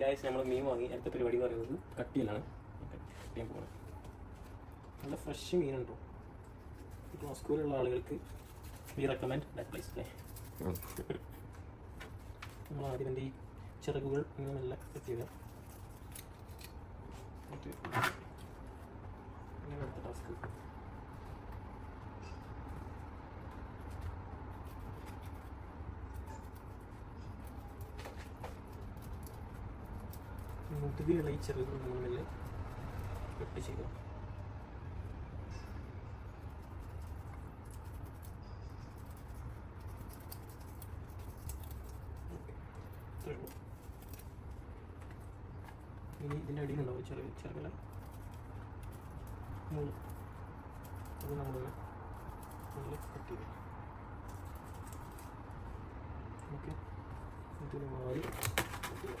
Guys നമ്മൾ മീൻ വാങ്ങി. അടുത്ത പരിപാടി എന്ന് പറയുന്നത് കട്ടിയിലാണ്. കട്ടിയാൻ പോകണം നല്ല ഫ്രഷ് മീനുണ്ടോ മോസ്കോയിലുള്ള ആളുകൾക്ക് വി റെക്കമെൻഡ് ദാറ്റ് പ്ലേസ് അല്ലേ നമ്മൾ ആദ്യം എന്റെ ഈ ചിറകുകൾ ഇങ്ങനെ നല്ല കട്ട് ചെയ്ത അടുത്ത ടാസ്ക് മുതുകിലുള്ള ഈ ചെറുകൾ നമ്മൾ കട്ട് ഉള്ളൂ. ഇനി ഇതിന്റെ അടിയിലുണ്ടാവും ചെറിയ ചെറുകല മൂന്ന്. അത് നമ്മൾ നല്ല കട്ട് ചെയ്തു. ഓക്കെ. ഇതിന് മാറി ഓക്കെ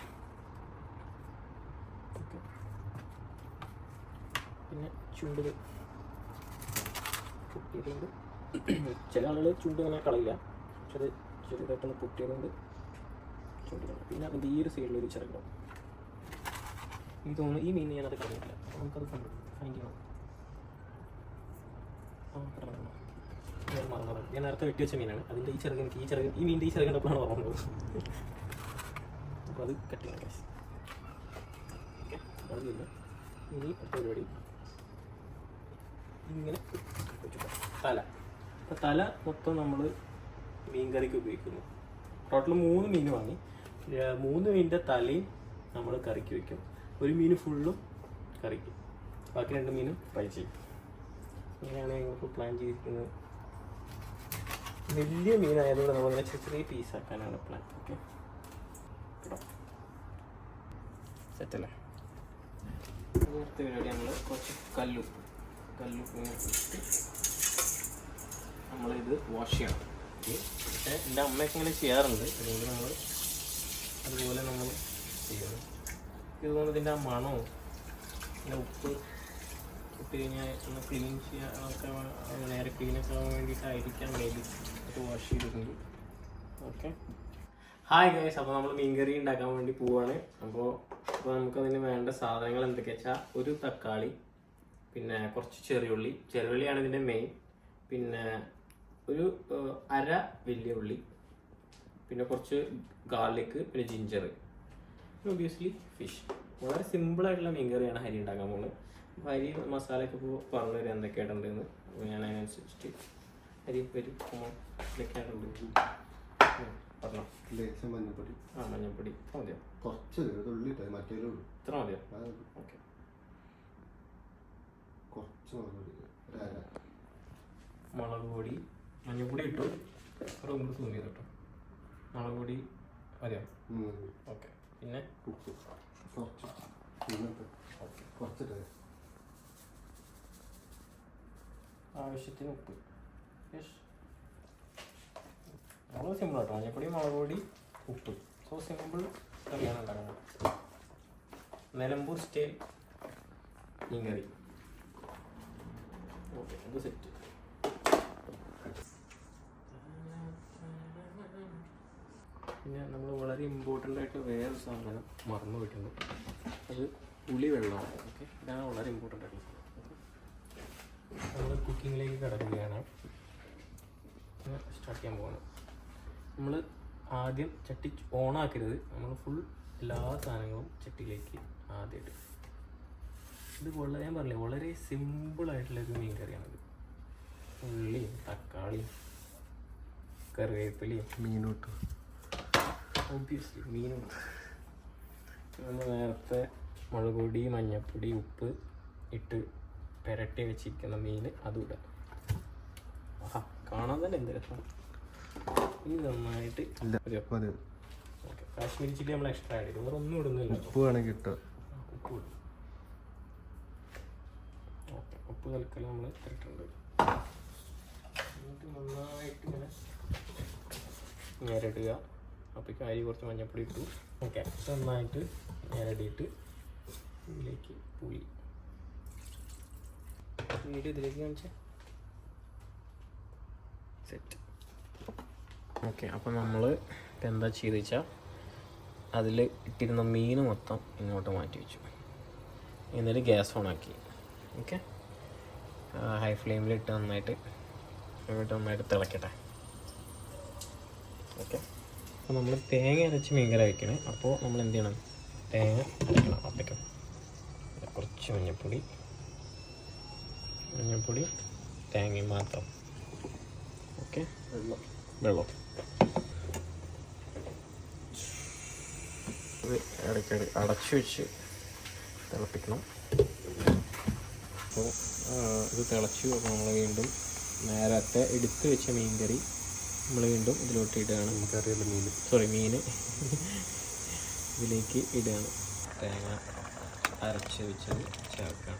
പിന്നെ ചുണ്ടിൽ പൊട്ടിയതുകൊണ്ട് ചില ആളുകൾ ചുണ്ട് അങ്ങനെ കളയില്ല. പക്ഷെ അത് ചെറുതായിട്ടൊന്ന് പൊട്ടിയതുകൊണ്ട് ചുണ്ടിലുണ്ട് പിന്നെ അതിന്റെ ഈ ഒരു സൈഡിലൊരു ചിറകുണ്ടാവും എനിക്ക് തോന്നുന്നു ഈ മീൻ ഞാനത് കളയില്ല നമുക്കത് കണ്ടു. ചെയ്യണം. ആ ഞാൻ മറന്നത്. ഞാൻ നേരത്തെ വെട്ടി വെച്ച മീനാണ്. അതിന്റെ ഈ ചെറുകൻ ഈ ചെറുകൻ ഈ മീനിന്റെ ഈ ചെറുകൻ എപ്പോഴാണ് ഓർമ്മത് അപ്പോൾ അത് കട്ടിയാണ്. ഓക്കെ അതില്ല ഇനി അടുത്ത പരിപാടി. ഇങ്ങനെ തല. അപ്പം തല മൊത്തം നമ്മൾ മീൻ കറിക്ക് ഉപയോഗിക്കുന്നു. ടോട്ടൽ മൂന്ന് മീൻ വാങ്ങി. മൂന്ന് മീനിന്റെ തലയും നമ്മൾ കറിക്ക് വയ്ക്കും ഒരു മീൻ ഫുള്ളും കറിക്ക്. ബാക്കി രണ്ട് മീനും ഫ്രൈ ചെയ്യും. ഇങ്ങനെയാണ് ഞങ്ങൾക്ക് പ്ലാൻ ചെയ്തിരിക്കുന്നത്. വലിയ മീനായതുകൊണ്ട് നമ്മളിങ്ങനെ ചെറിയ പീസ് ആക്കാനാണ് പ്ലാൻ ഓക്കെ സെറ്റല്ലേ അടുത്ത പരിപാടി നമ്മൾ കുറച്ച് കല്ലുപ്പ്. നമ്മളിത് വാഷ് ചെയ്യണം. പക്ഷേ എന്റെ അമ്മയൊക്കെ ഇങ്ങനെ ചെയ്യാറുണ്ട്. അതുകൊണ്ട് നമ്മൾ അതുപോലെ നമ്മൾ ചെയ്യണം. ഇതുകൊണ്ട് ഇതിന്റെ ആ മണവും പിന്നെ ഉപ്പ് ഇട്ട് കഴിഞ്ഞാൽ ഒന്ന് ക്ലീൻ ചെയ്യാനൊക്കെ നേരെ ക്ലീനൊക്കെ ആവാൻ വേണ്ടിയിട്ടായിരിക്കാം മേബി ഇത് വാഷ് ചെയ്തിട്ടുണ്ട് ഓക്കെ ഹായ് ഗൈസ് അപ്പോൾ നമ്മൾ മീൻകറി ഉണ്ടാക്കാൻ വേണ്ടി പോവുകയാണ് അപ്പോൾ അപ്പോൾ നമുക്കതിന് വേണ്ട സാധനങ്ങൾ എന്തൊക്കെയാ വെച്ചാൽ ഒരു തക്കാളി പിന്നെ കുറച്ച് ചെറിയുള്ളി. ചെറിയുള്ളിയാണ് ഇതിന്റെ മെയിൻ പിന്നെ ഒരു അര വലിയ ഉള്ളി. പിന്നെ കുറച്ച് ഗാർലിക് പിന്നെ ജിഞ്ചർ ഒബിയസ്ലി ഫിഷ് വളരെ സിമ്പിൾ ആയിട്ടുള്ള മീൻകറിയാണ് ഹരി ഉണ്ടാക്കാൻ പോകുന്നത്. അപ്പോൾ ഹരി മസാലയൊക്കെ ഇപ്പോൾ പറഞ്ഞു തരാം എന്തൊക്കെയായിട്ടുണ്ടെന്ന്. അപ്പോൾ ഞാൻ അതിനനുസരിച്ചിട്ട് ഹരി വരും. ഇതൊക്കെയായിട്ടുണ്ട് പറഞ്ഞോ. ലേശം മഞ്ഞപ്പൊടി. ആ മഞ്ഞപ്പൊടി. ഇത്ര മതിയോ? കുറച്ച് ഇത്ര മതിയോ? ഓക്കെ. കുറച്ച് മുളക് പൊടി മുളക് പൊടി മഞ്ഞൾപ്പൊടി ഇട്ടു. കുറേ കൂടി തോന്നി കേട്ടോ മുളക് പൊടി മതിയോ. ഓക്കെ പിന്നെ? ഉപ്പ്. കുറച്ച്. കുറച്ചിട്ട് ആവശ്യത്തിന് ഉപ്പ്. യെസ് വളരെ സിമ്പിൾ കേട്ടോ മഞ്ഞപ്പൊടി മുളക് പൊടി ഉപ്പ്. സോ സിമ്പിൾ കറിയാണ് ഉണ്ടാക്കുന്നത്. നിലമ്പൂർ സ്റ്റൈൽ മീൻ കറി ഓക്കെ എന്ത് സെറ്റ് പിന്നെ നമ്മൾ വളരെ ഇമ്പോർട്ടന്റ് ആയിട്ട് വേറൊരു സാധനം മറന്നു പോയിട്ടുണ്ട്. അത് പുളി വെള്ളമാണ്. ഓക്കെ ഇതാണ് വളരെ ഇമ്പോർട്ടന്റ് ആയിട്ടുള്ള സാധനം. നമ്മൾ കുക്കിങ്ങിലേക്ക് കിടക്കുകയാണ്. സ്റ്റാർട്ട് ചെയ്യാൻ പോകുന്നത് നമ്മൾ ആദ്യം ചട്ടി ഓണാക്കരുത് നമ്മൾ ഫുൾ എല്ലാ സാധനങ്ങളും ചട്ടിയിലേക്ക് ആദ്യമായിട്ട് ഇത് വളരെ ഞാൻ പറഞ്ഞില്ലേ വളരെ സിമ്പിൾ ആയിട്ടുള്ള ഒരു മീൻ കറിയാണിത് ഉള്ളിയും തക്കാളിയും കറിവേപ്പിലയും. മീനൂട്ട്. ഒബ്വിയസ്ലി മീനൂട്ട്. നമ്മൾ നേരത്തെ മുളക് പൊടി മഞ്ഞൾപ്പൊടി ഉപ്പ് ഇട്ട് പെരട്ടി വെച്ചിരിക്കുന്ന മീൻ അതും ഇടാം. ആഹാ കാണാൻ തന്നെ എന്ത് രസം. ഇനി നന്നായിട്ട് ഓക്കെ കാശ്മീരി ചില്ലി നമ്മൾ എക്സ്ട്രാ ആഡ് ചെയ്തു. വേറെ ഒന്നും ഇടുന്നില്ല ഉപ്പ് വേണമെങ്കിൽ ഇട്ടോ. ഉപ്പ് ഇടും. ഉപ്പ് കലക്കൽ നമ്മൾ ഇട്ടിട്ടുണ്ട്. എന്നിട്ട് നന്നായിട്ട് ഇങ്ങനെ ഞരടുക. അപ്പോൾ അരി കുറച്ച് മഞ്ഞപ്പൊടി ഇട്ടു. ഓക്കെ. നന്നായിട്ട് ഞരടിയിട്ട് ഇതിലേക്ക് പുളി. വീഡിയോ ഇതിലേക്ക് കാണിച്ചേ. Set okay. അപ്പോൾ നമ്മൾ ഇപ്പം എന്താ ചെയ്ത് വെച്ചാൽ അതിൽ ഇട്ടിരുന്ന മീൻ മൊത്തം ഇങ്ങോട്ട് മാറ്റി വെച്ചു. എന്നിട്ട് ഗ്യാസ് ഓണാക്കി ഓക്കെ. ഹൈ ഫ്ലെയിമിൽ ഇട്ട് നന്നായിട്ട് ഇട്ട് നന്നായിട്ട് തിളക്കട്ടെ. ഓക്കെ അപ്പോൾ നമ്മൾ തേങ്ങ അരച്ച് മീൻകറി വയ്ക്കണേ അപ്പോൾ നമ്മൾ എന്ത് ചെയ്യണം? തേങ്ങ അരക്കണം. അപ്പയ്ക്കും കുറച്ച് മഞ്ഞൾപ്പൊടി. മഞ്ഞൾപ്പൊടി തേങ്ങയും മാത്രം. ഓക്കെ വെള്ളം. വെള്ളം. ഇടയ്ക്കിടയ്ക്ക് ഇടയ്ക്കിടെ അടച്ചു വെച്ച് തിളപ്പിക്കണം. അപ്പോൾ ഇത് തിളച്ചു അപ്പോൾ നമ്മൾ വീണ്ടും നേരത്തെ എടുത്ത് വെച്ച മീൻ കറി നമ്മൾ വീണ്ടും ഇതിലോട്ട് ഇടുകയാണ്. നമുക്കറിയാലോ മീൻ. സോറി മീൻ ഇതിലേക്ക് ഇടുകയാണ്. തേങ്ങ അരച്ച് വെച്ചത് ചേർക്കാം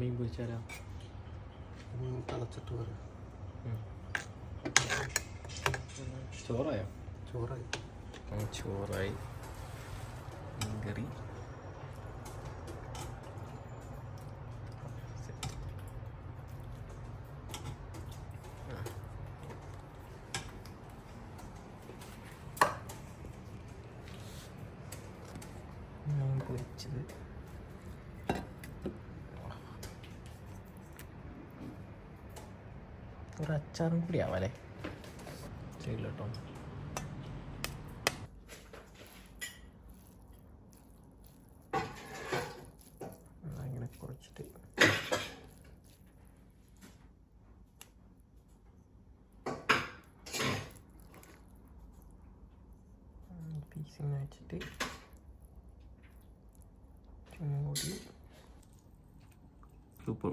മീൻ പൊരിച്ചാലോ? തിളച്ചിട്ട് പറയാം ചോറായോ? ചോറായി. ചോറായി. മീൻകറി. മീൻ പൊരിച്ചത്. ഒരു അച്ചാറും കൂടി ആവാല്ലേ ശരി കേട്ടോ അങ്ങനെ കുറച്ചിട്ട് പീസിങ് വെച്ചിട്ട് ചുമൂടി സൂപ്പർ.